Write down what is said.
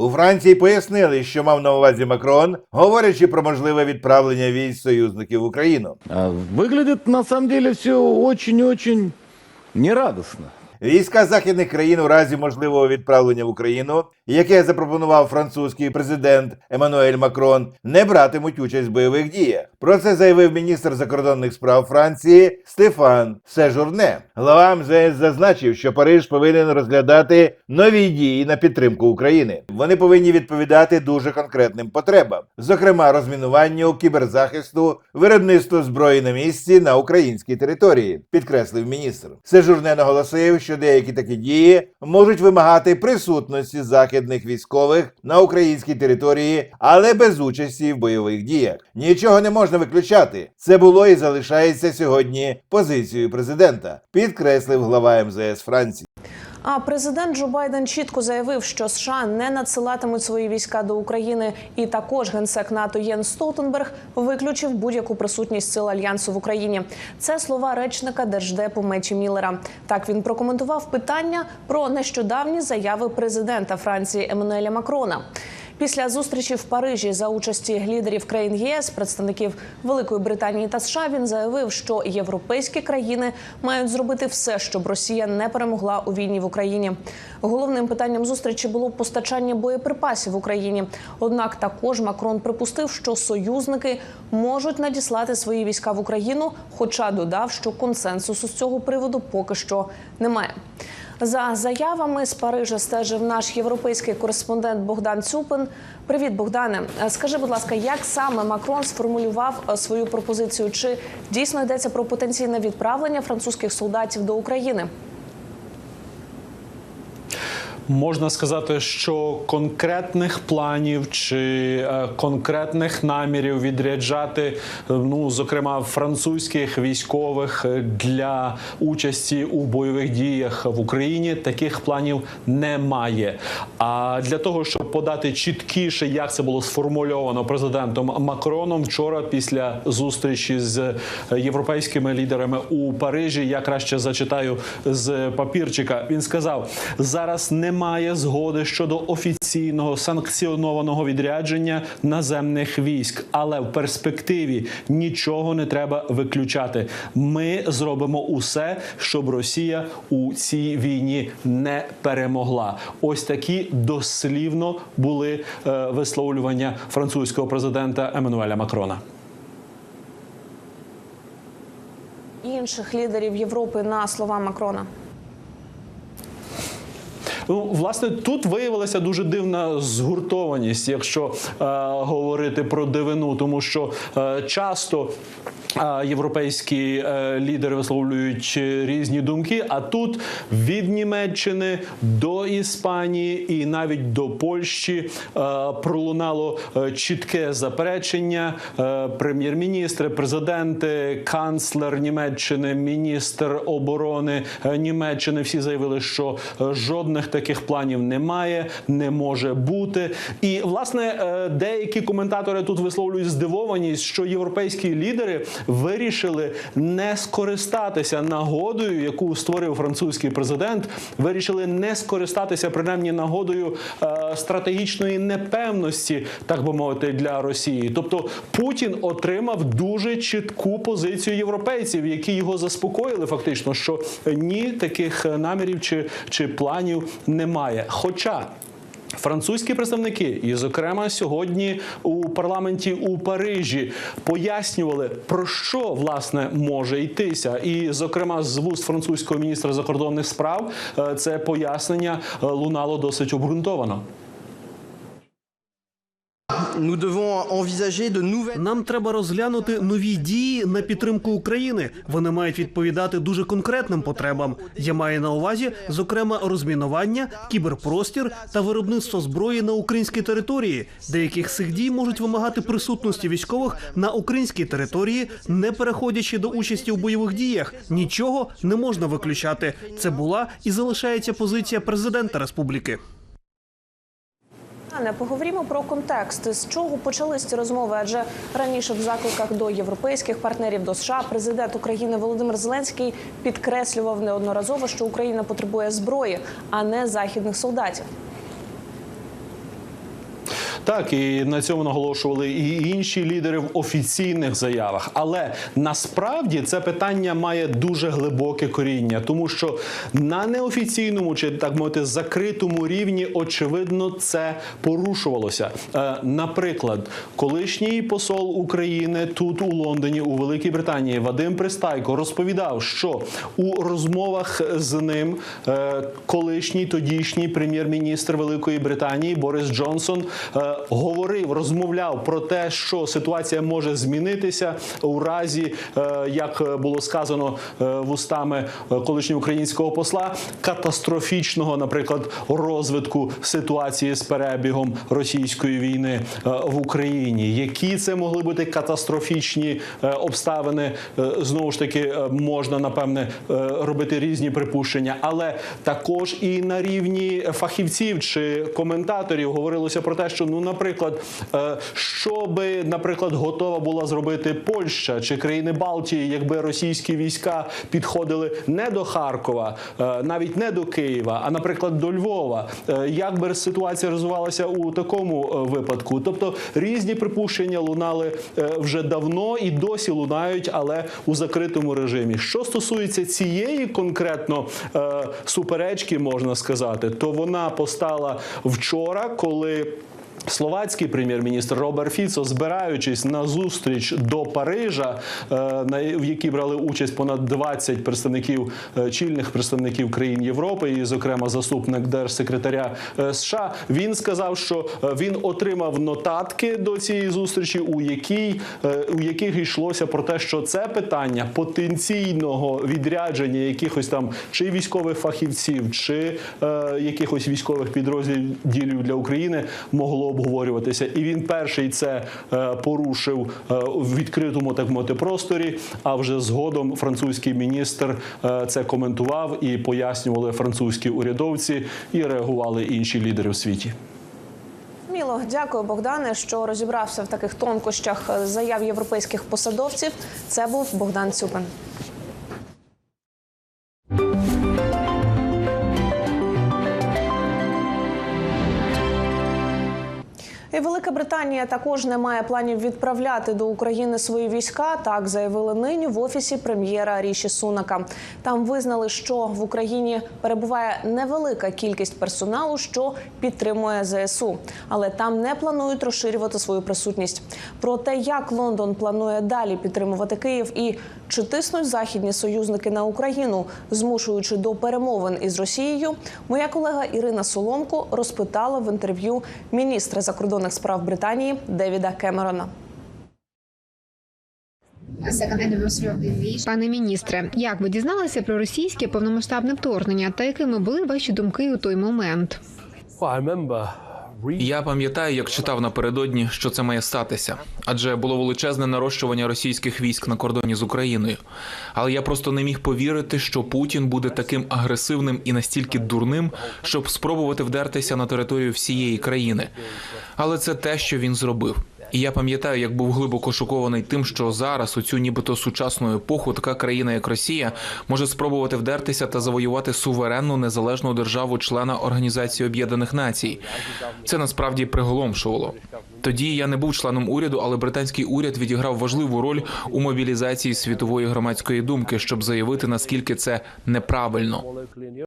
У Франції пояснили, що мав на увазі Макрон, говорячи про можливе відправлення військ союзників в Україну. Виглядить на самом деле все очень-очень нерадостно. Війська західних країн у разі можливого відправлення в Україну, яке запропонував французький президент Еммануель Макрон, не братимуть участь в бойових діях. Про це заявив міністр закордонних справ Франції Стефан Сежурне. Глава МЗС зазначив, що Париж повинен розглядати нові дії на підтримку України. Вони повинні відповідати дуже конкретним потребам, зокрема розмінуванню, кіберзахисту, виробництву зброї на місці на українській території, підкреслив міністр. Сежурне наголосив, що деякі такі дії можуть вимагати присутності західних військових на українській території, але без участі в бойових діях. Нічого не можна виключати. Це було і залишається сьогодні позицією президента, підкреслив глава МЗС Франції. А президент Джо Байден чітко заявив, що США не надсилатимуть свої війська до України, і також генсек НАТО Єн Столтенберг виключив будь-яку присутність сил альянсу в Україні. Це слова речника держдепу Мечі Міллера. Так він прокоментував питання про нещодавні заяви президента Франції Еммануеля Макрона. Після зустрічі в Парижі за участі лідерів країн ЄС, представників Великої Британії та США, він заявив, що європейські країни мають зробити все, щоб Росія не перемогла у війні в Україні. Головним питанням зустрічі було постачання боєприпасів в Україні. Однак також Макрон припустив, що союзники можуть надіслати свої війська в Україну, хоча додав, що консенсусу з цього приводу поки що немає. За заявами з Парижа стежив наш європейський кореспондент Богдан Цюпин. Привіт, Богдане. Скажи, будь ласка, як саме Макрон сформулював е, свою пропозицію? Чи дійсно йдеться про потенційне відправлення французьких солдатів до України? Можна сказати, що конкретних планів чи е, конкретних намірів відряджати, е, ну зокрема французьких військових е, для участі у бойових діях в Україні, таких планів немає. А для того, щоб подати чіткіше, як це було сформульовано президентом Макроном вчора, після зустрічі з європейськими лідерами у Парижі, я краще зачитаю з папірчика. Він сказав: зараз немає згоди щодо офіційного санкціонованого відрядження наземних військ, але в перспективі нічого не треба виключати. Ми зробимо усе, щоб Росія у цій війні не перемогла. Ось такі дослівно були е, висловлювання французького президента Еммануеля Макрона. Інших лідерів Європи на слова Макрона. Ну, власне, тут виявилася дуже дивна згуртованість, якщо е, говорити про дивину, тому що е, часто е, європейські е, лідери висловлюють різні думки. А тут від Німеччини до Іспанії і навіть до Польщі е, пролунало е, чітке заперечення. Е, прем'єр-міністри, президенти, канцлер Німеччини, міністр оборони е, Німеччини всі заявили, що жодних таких планів немає, не може бути. І власне е, деякі коментатори тут висловлюють здивованість, що європейські лідери вирішили не скористатися нагодою, яку створив французький президент. Вирішили не скористатися принаймні нагодою е, стратегічної непевності, так би мовити, для Росії. Тобто Путін отримав дуже чітку позицію європейців, які його заспокоїли, фактично, що ні таких намірів чи, чи планів немає. Хоча Французькі представники, і зокрема сьогодні у парламенті у Парижі, пояснювали про що власне може йтися. І, зокрема, з вуст французького міністра закордонних справ е, це пояснення е, лунало досить обґрунтовано. Нам треба розглянути нові дії на підтримку України. Вони мають відповідати дуже конкретним потребам. Я маю на увазі, зокрема, розмінування, кіберпростір та виробництво зброї на українській території. Деяких цих дій можуть вимагати присутності військових на українській території, не переходячи до участі у бойових діях. Нічого не можна виключати. Це була і залишається позиція президента республіки. Не поговоримо про контекст. З чого почались ці розмови? Адже раніше в закликах до європейських партнерів до США президент України Володимир Зеленський підкреслював неодноразово, що Україна потребує зброї, а не західних солдатів. Так і на цьому наголошували і інші лідери в офіційних заявах. Але насправді це питання має дуже глибоке коріння, тому що на неофіційному чи так мовити закритому рівні очевидно це порушувалося. Е, наприклад, колишній посол України тут у Лондоні, у Великій Британії, Вадим Пристайко розповідав, що у розмовах з ним е, колишній тодішній прем'єр-міністр Великої Британії Борис Джонсон е, говорив, розмовляв про те, що ситуація може змінитися у разі, е, як було сказано е, вустами е, колишнього українського посла, катастрофічного, наприклад, розвитку ситуації з перебігом російської війни в Україні. Які це могли бути катастрофічні обставини? Знову ж таки, можна напевне робити різні припущення, але також і на рівні фахівців чи коментаторів говорилося про те, що ну, наприклад, е, що би, наприклад, готова була зробити Польща чи країни Балтії, якби російські війська підходили не до Харкова, е, навіть не до Києва, а наприклад до Львова. Е, Як би ситуація розвивалася у такому випадку? Тобто різні припущення лунали вже давно і досі лунають, але у закритому режимі. Що стосується цієї конкретно суперечки, можна сказати, то вона постала вчора, коли. Словацький прем'єр-міністр Роберт Фіцо, збираючись на зустріч до Парижа, е, в якій брали участь понад 20 представників е, чільних представників країн Європи, і, зокрема, заступник держсекретаря е, США, він сказав, що він отримав нотатки до цієї зустрічі, у якій у яких йшлося про те, що це питання потенційного відрядження якихось там чи військових фахівців, чи якихось військових підрозділів для України могло обговорюватися. І він перший це е, порушив е, в відкритому так мовити просторі. А вже згодом французький міністр е, це коментував і пояснювали французькі урядовці, і реагували інші лідери в світі. Міло, дякую, Богдане, що розібрався в таких тонкощах заяв європейських посадовців. Це був Богдан Цюпин. Велика Британія також не має планів відправляти до України свої війська. Так заявили нині в офісі прем'єра Ріші Сунака. Там визнали, що в Україні перебуває невелика кількість персоналу, що підтримує ЗСУ, але там не планують розширювати свою присутність. Про те, як Лондон планує далі підтримувати Київ і чи тиснуть західні союзники на Україну, змушуючи до перемовин із Росією, моя колега Ірина Соломко розпитала в інтерв'ю міністра закордонних справ Британії Девіда Кемерона. Пане міністре, як ви дізналися про російське повномасштабне вторгнення та якими були ваші думки у той момент? Я пам'ятаю, як читав напередодні, що це має статися, адже було величезне нарощування російських військ на кордоні з Україною. Але я просто не міг повірити, що Путін буде таким агресивним і настільки дурним, щоб спробувати вдертися на територію всієї країни. Але це те, що він зробив. І я пам'ятаю, як був глибоко шокований тим, що зараз, у цю нібито сучасну епоху, така країна, як Росія, може спробувати вдертися та завоювати суверенну незалежну державу члена Організації Об'єднаних Націй. Це насправді приголомшувало. Тоді я не був членом уряду, але британський уряд відіграв важливу роль у мобілізації світової громадської думки, щоб заявити наскільки це неправильно.